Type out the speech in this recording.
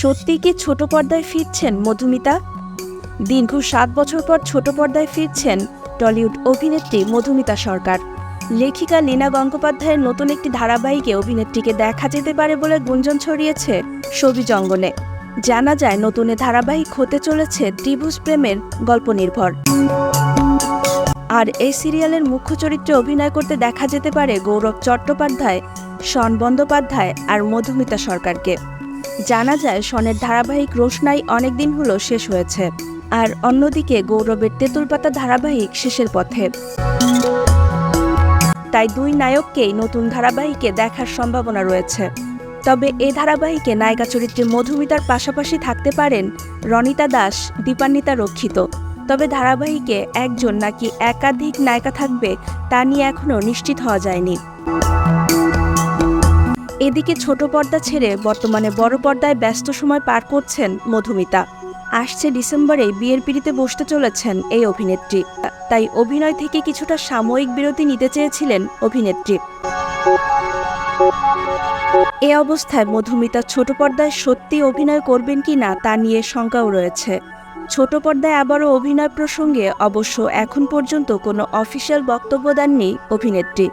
সত্যি কি ছোট পর্দায় ফিরছেন মধুমিতা? দীর্ঘ সাত বছর পর ছোট পর্দায় ফিরছেন টলিউড অভিনেত্রী মধুমিতা সরকার। লেখিকা লীনা গঙ্গোপাধ্যায়ের নতুন একটি ধারাবাহিকে অভিনেত্রীকে দেখা যেতে পারে বলে গুঞ্জন ছড়িয়েছে ছবি জঙ্গলে। জানা যায়, নতুন ধারাবাহিক হতে চলেছে ত্রিভুজ প্রেমের গল্প নির্ভর। আর এই সিরিয়ালের মুখ্য চরিত্রে অভিনয় করতে দেখা যেতে পারে গৌরব চট্টোপাধ্যায়, শন বন্দ্যোপাধ্যায় আর মধুমিতা সরকারকে। জানা যায়, শনের ধারাবাহিক রোশনাই অনেকদিন হলো শেষ হয়েছে। আর অন্যদিকে গৌরবের তেঁতুল পাতা ধারাবাহিক শেষের পথে। তাই দুই নায়ককেই নতুন ধারাবাহিকে দেখার সম্ভাবনা রয়েছে। তবে এ ধারাবাহিকে নায়িকা চরিত্রে মধুমিতার পাশাপাশি থাকতে পারেন রনিতা দাস, দীপান্বিতা রক্ষিত। তবে ধারাবাহিকে একজন নাকি একাধিক নায়িকা থাকবে তা নিয়ে এখনও নিশ্চিত হওয়া যায়নি। এদিকে ছোট পর্দা ছেড়ে বর্তমানে বড় পর্দায় ব্যস্ত সময় পার করছেন মধুমিতা। আসছে ডিসেম্বরে বিয়ের পিড়িতে বসতে চলেছেন এই অভিনেত্রী। তাই অভিনয় থেকে কিছুটা সাময়িক বিরতি নিতে চেয়েছিলেন অভিনেত্রী। এ অবস্থায় মধুমিতা ছোট পর্দায় সত্যি অভিনয় করবেন কি না তা নিয়ে শঙ্কাও রয়েছে। ছোট পর্দায় আবারও অভিনয় প্রসঙ্গে অবশ্য এখন পর্যন্ত কোনো অফিসিয়াল বক্তব্য দেননি অভিনেত্রী।